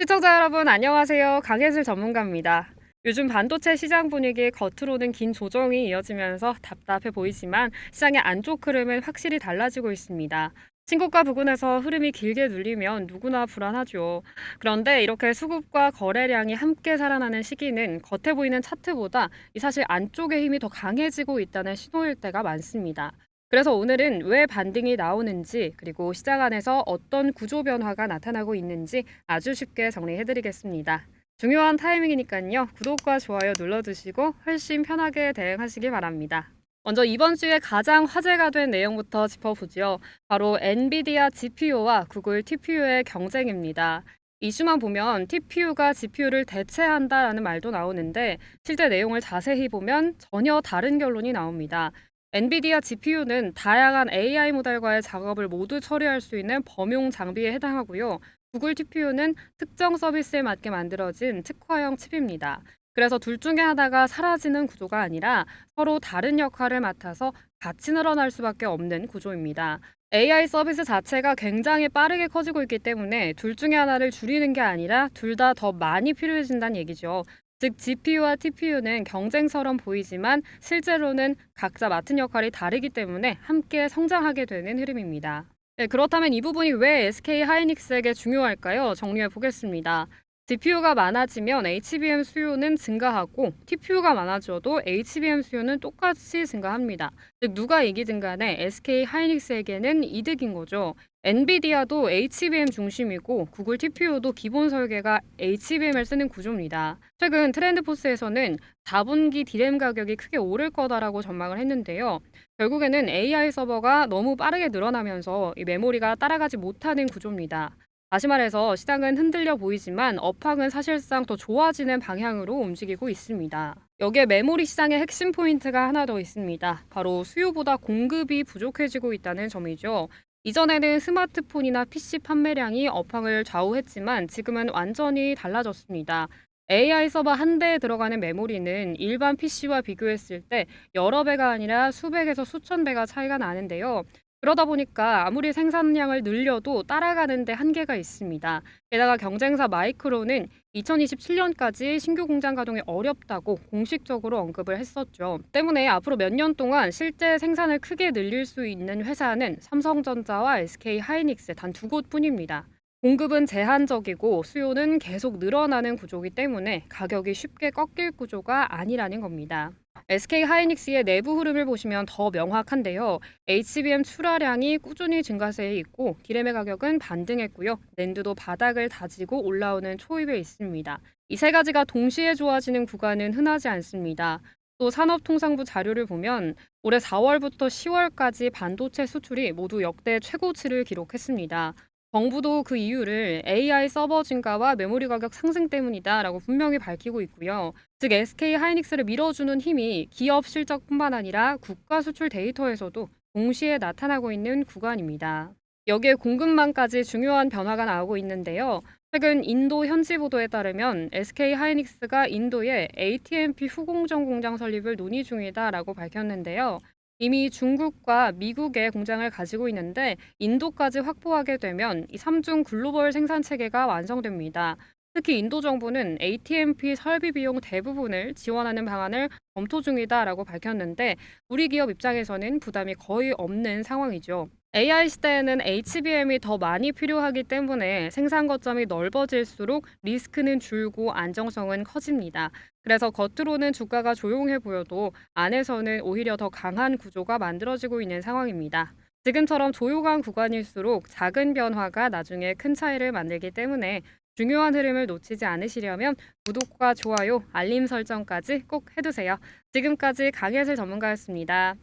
시청자 여러분 안녕하세요. 강혜슬 전문가입니다. 요즘 반도체 시장 분위기 겉으로는 긴 조정이 이어지면서 답답해 보이지만 시장의 안쪽 흐름은 확실히 달라지고 있습니다. 신고가 부근에서 흐름이 길게 눌리면 누구나 불안하죠. 그런데 이렇게 수급과 거래량이 함께 살아나는 시기는 겉에 보이는 차트보다 이 사실 안쪽의 힘이 더 강해지고 있다는 신호일 때가 많습니다. 그래서 오늘은 왜 반등이 나오는지 그리고 시장 안에서 어떤 구조 변화가 나타나고 있는지 아주 쉽게 정리해드리겠습니다. 중요한 타이밍이니까요. 구독과 좋아요 눌러주시고 훨씬 편하게 대응하시기 바랍니다. 먼저 이번 주에 가장 화제가 된 내용부터 짚어보죠. 바로 엔비디아 GPU와 구글 TPU의 경쟁입니다. 이슈만 보면 TPU가 GPU를 대체한다라는 말도 나오는데 실제 내용을 자세히 보면 전혀 다른 결론이 나옵니다. 엔비디아 GPU는 다양한 AI 모델과의 작업을 모두 처리할 수 있는 범용 장비에 해당하고요. 구글 TPU는 특정 서비스에 맞게 만들어진 특화형 칩입니다. 그래서 둘 중에 하나가 사라지는 구조가 아니라 서로 다른 역할을 맡아서 같이 늘어날 수밖에 없는 구조입니다. AI 서비스 자체가 굉장히 빠르게 커지고 있기 때문에 둘 중에 하나를 줄이는 게 아니라 둘 다 더 많이 필요해진다는 얘기죠. 즉 GPU와 TPU는 경쟁처럼 보이지만 실제로는 각자 맡은 역할이 다르기 때문에 함께 성장하게 되는 흐름입니다. 네, 그렇다면 이 부분이 왜 SK 하이닉스에게 중요할까요? 정리해 보겠습니다. GPU가 많아지면 HBM 수요는 증가하고 TPU가 많아져도 HBM 수요는 똑같이 증가합니다. 즉 누가 이기든 간에 SK 하이닉스에게는 이득인 거죠. 엔비디아도 HBM 중심이고 구글 TPU도 기본 설계가 HBM을 쓰는 구조입니다. 최근 트렌드포스에서는 4분기 디램 가격이 크게 오를 거다라고 전망을 했는데요. 결국에는 AI 서버가 너무 빠르게 늘어나면서 이 메모리가 따라가지 못하는 구조입니다. 다시 말해서 시장은 흔들려 보이지만 업황은 사실상 더 좋아지는 방향으로 움직이고 있습니다. 여기에 메모리 시장의 핵심 포인트가 하나 더 있습니다. 바로 수요보다 공급이 부족해지고 있다는 점이죠. 이전에는 스마트폰이나 PC 판매량이 업황을 좌우했지만 지금은 완전히 달라졌습니다. AI 서버 한 대에 들어가는 메모리는 일반 PC와 비교했을 때 여러 배가 아니라 수백에서 수천 배가 차이가 나는데요. 그러다 보니까 아무리 생산량을 늘려도 따라가는데 한계가 있습니다. 게다가 경쟁사 마이크로는 2027년까지 신규 공장 가동이 어렵다고 공식적으로 언급을 했었죠. 때문에 앞으로 몇 년 동안 실제 생산을 크게 늘릴 수 있는 회사는 삼성전자와 SK 하이닉스 단 두 곳뿐입니다. 공급은 제한적이고 수요는 계속 늘어나는 구조이기 때문에 가격이 쉽게 꺾일 구조가 아니라는 겁니다. SK 하이닉스의 내부 흐름을 보시면 더 명확한데요. HBM 출하량이 꾸준히 증가세에 있고 디램의 가격은 반등했고요. 낸드도 바닥을 다지고 올라오는 초입에 있습니다. 이 세 가지가 동시에 좋아지는 구간은 흔하지 않습니다. 또 산업통상부 자료를 보면 올해 4월부터 10월까지 반도체 수출이 모두 역대 최고치를 기록했습니다. 정부도 그 이유를 AI 서버 증가와 메모리 가격 상승 때문이다라고 분명히 밝히고 있고요. 즉 SK 하이닉스를 밀어주는 힘이 기업 실적뿐만 아니라 국가 수출 데이터에서도 동시에 나타나고 있는 구간입니다. 여기에 공급망까지 중요한 변화가 나오고 있는데요. 최근 인도 현지 보도에 따르면 SK 하이닉스가 인도에 ATMP 후공정 공장 설립을 논의 중이다라고 밝혔는데요. 이미 중국과 미국의 공장을 가지고 있는데 인도까지 확보하게 되면 이 3중 글로벌 생산 체계가 완성됩니다. 특히 인도 정부는 ATMP 설비 비용 대부분을 지원하는 방안을 검토 중이다라고 밝혔는데 우리 기업 입장에서는 부담이 거의 없는 상황이죠. AI 시대에는 HBM이 더 많이 필요하기 때문에 생산 거점이 넓어질수록 리스크는 줄고 안정성은 커집니다. 그래서 겉으로는 주가가 조용해 보여도 안에서는 오히려 더 강한 구조가 만들어지고 있는 상황입니다. 지금처럼 조용한 구간일수록 작은 변화가 나중에 큰 차이를 만들기 때문에 중요한 흐름을 놓치지 않으시려면 구독과 좋아요, 알림 설정까지 꼭 해두세요. 지금까지 강혜슬 전문가였습니다.